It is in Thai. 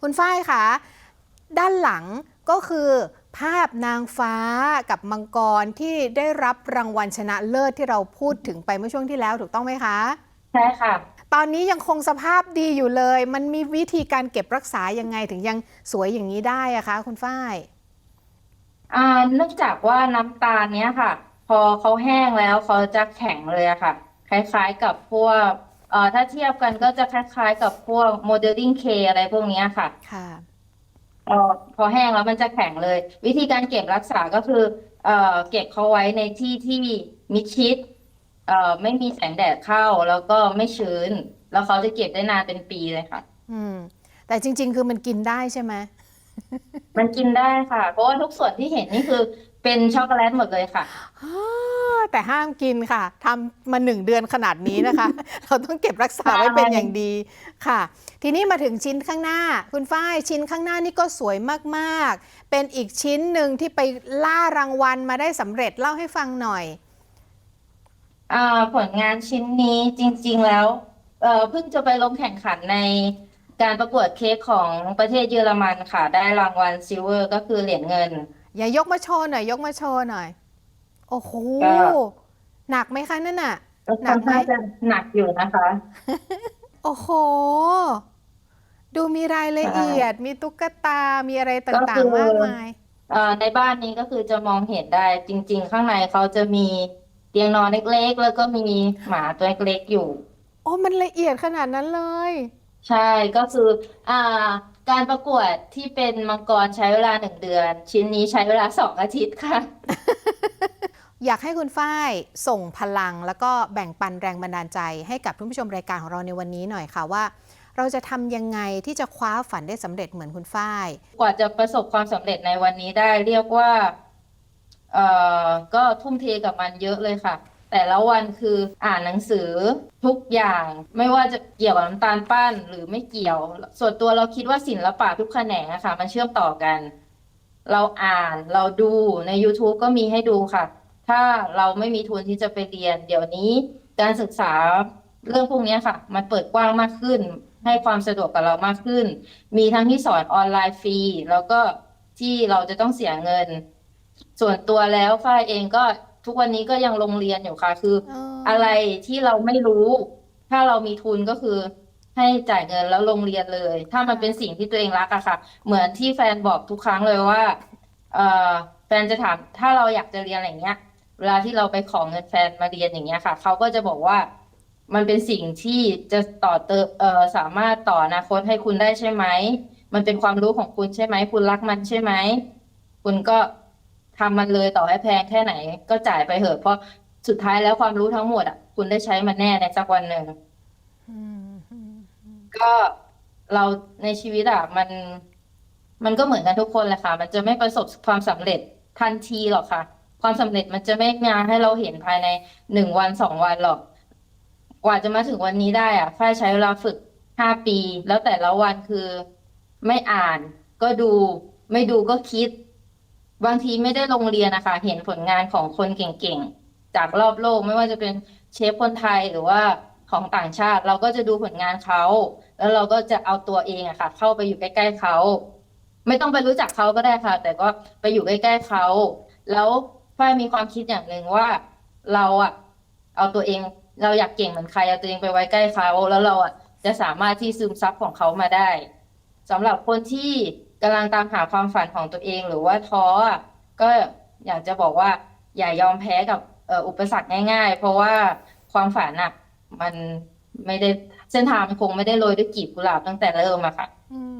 คุณฝ้ายคะด้านหลังก็คือภาพนางฟ้ากับมังกรที่ได้รับรางวัลชนะเลิศที่เราพูดถึงไปเมื่อช่วงที่แล้วถูกต้องไหมคะใช่ค่ะ ตอนนี้ยังคงสภาพดีอยู่เลย มันมีวิธีการเก็บรักษายังไงถึงยังสวยอย่างนี้ได้อะคะ คุณฝ้ายอ่าเนื่องจากว่าน้ำตาลเนี้ยค่ะ พอเขาแห้งแล้วเขาจะแข็งเลยอะค่ะ คล้ายๆกับพวก เอ่อถ้าเทียบกันก็จะคล้ายๆ กับพวกโมเดลลิ่งเคอะไรพวกเนี้ยค่ะ ค่ะ เอ่อพอแห้งแล้วมันจะแข็งเลย วิธีการเก็บรักษาก็คือเอ่อเก็บเขาไว้ในที่ที่มิดชิดเอ่อไม่มีแสงแดดเข้าแล้วก็ไม่ชื้น แล้วเขาจะเก็บได้นานเป็นปีเลยค่ะ อืม แต่จริง ๆ คือมันกินได้ใช่ไหมมันกินได้ค่ะ เพราะว่าทุกส่วนที่เห็นนี่คือเป็นช็อกโกแลตหมดเลยค่ะอ้า แต่ห้ามกินค่ะทำมาหนึ่งเดือนขนาดนี้นะคะ เราต้องเก็บรักษาไว้เป็นอย่างดีค่ะ ทีนี้มาถึงชิ้นข้างหน้า คุณฝ้ายชิ้นข้างหน้านี่ก็สวยมากๆ เป็นอีกชิ้นหนึ่งที่ไปล่ารางวัลมาได้สำเร็จเล่าให้ฟังหน่อยอ่าผลงานชิ้นนี้จริง ๆแล้วเอ่อเพิ่งจะไปลงแข่งขันในการประกวดเค้กของประเทศเยอรมันค่ะ ได้รางวัลซิลเวอร์ก็คือเหรียญเงิน อย่ายกมาโชว์หน่อย ยกมาโชว์หน่อย โอ้โหก็ หนักไหมคะนั่นน่ะ ก็หนัค่อกนไหมข้างจะหนักอยู่นะคะ โอ้โห ดูมีรายละเอียด มีตุ๊กตา มีอะไรก็ต่าคืงอๆมากมาย เอ่อในบ้านนี้ก็คือจะมองเห็นได้จริง ๆ ข้างในเขาจะมีเตียงนอนเล็กๆ แล้วก็มีหมาตัวเล็กๆอยู่ โอ้มันละเอียดขนาดนั้นเลย ใช่ก็คืออ่าการประกวดที่เป็นมังกรใช้เวลาหนึ่งเดือน ชิ้นนี้ใช้เวลาสองอาทิตย์ค่ะ อยากให้คุณฝ้ายส่งพลัง แล้วก็แบ่งปันแรงบันดาลใจให้กับท่านผู้ชมรายการของเราในวันนี้หน่อยค่ะว่า เราจะทำยังไงที่จะคว้าฝันได้สำเร็จเหมือนคุณฝ้าย กว่าจะประสบความสำเร็จในวันนี้ได้เรียกว่าเอ่อก็ทุ่มเทกับมันเยอะเลยค่ะ แต่ละวันคืออ่านหนังสือทุกอย่างไม่ว่าจะเกี่ยวกับน้ำตาลปั้นหรือไม่เกี่ยว ส่วนตัวเราคิดว่าศิลปะทุกแขนงอะค่ะ มันเชื่อมต่อกัน เราอ่านเราดูใน YouTube ก็มีให้ดูค่ะ ถ้าเราไม่มีทุนที่จะไปเรียน เดี๋ยวนี้การศึกษาเรื่องพวกเนี้ยค่ะ มันเปิดกว้างมากขึ้น ให้ความสะดวกกับเรามากขึ้น มีทั้งที่สอนออนไลน์ฟรี แล้วก็ที่เราจะต้องเสียเงิน ส่วนตัวแล้วฝ้ายเองก็ทุกวันนี้ก็ยังลงเรียนอยู่ค่ะ คือเออออะไรที่เราไม่รู้ ถ้าเรามีทุนก็คือ ให้จ่ายเงินแล้วลงเรียนเลย ถ้ามันเป็นสิ่งที่ตัวเองรักอะค่ะ เหมือนที่แฟนบอกทุกครั้งเลยว่า เอ่อแฟนจะถามถ้าเราอยากจะเรียนอะไรเงี้ย เวลาที่เราไปขอเงินแฟนมาเรียนอย่างเงี้ยค่ะ เขาก็จะบอกว่ามันเป็นสิ่งที่จะต่อเติมเอ่อสามารถต่ออนาคตให้คุณได้ใช่ไหม มันเป็นความรู้ของคุณใช่ไหม คุณรักมันใช่ไหม คุณก็ทำมันเลยต่อให้แพงแค่ไหน ก็จ่ายไปเถอะเพราะสุดท้ายแล้วความรู้ทั้งหมดอะคุณได้ใช้มันแน่ในสักวันหนึ่งอืมอืมก็เราในชีวิตอะมัน มันก็เหมือนกันทุกคนแหละค่ะ มันจะไม่ประสบความสำเร็จทันทีหรอกค่ะ ความสำเร็จมันจะไม่มาให้เราเห็นภายในหนึ่งวันสองวันหรอก กว่าจะมาถึงวันนี้ได้อะฝ้ายใช้เวลาฝึกห้าปี แล้วแต่ละวันคือไม่อ่าน ก็ดู ไม่ดูก็คิด บางทีไม่ได้ลงเรียนนะคะ เห็นผลงานของคนเก่งๆ จากรอบโลกไม่ว่าจะเป็นเชฟคนไทยหรือว่าของต่างชาติ เราก็จะดูผลงานเขา แล้วเราก็จะเอาตัวเองอะค่ะ เข้าไปอยู่ใกล้ๆเขา ไม่ต้องไปรู้จักเขาก็ได้ค่ะ แต่ก็ไปอยู่ใกล้ๆเขา แล้ว ฝ้ายมีความคิดอย่างหนึ่งว่า เราอะเอาตัวเองเราอยากเก่งเหมือนใครเอาตัวเองไปไว้ใกล้เขาแล้วเราอะจะสามารถที่ซึมซับของเขามาได้สำหรับคนที่กำลังตามหาความฝันของตัวเองหรือว่าท้อก็อยากจะบอกว่า อย่ายอมแพ้กับอุปสรรคง่าย ๆ เพราะว่าความฝันอะมันไม่ได้เส้นทางมันคงไม่ได้โรยด้วยกีบกุหลาบตั้งแต่เริ่มอะค่ะ อืม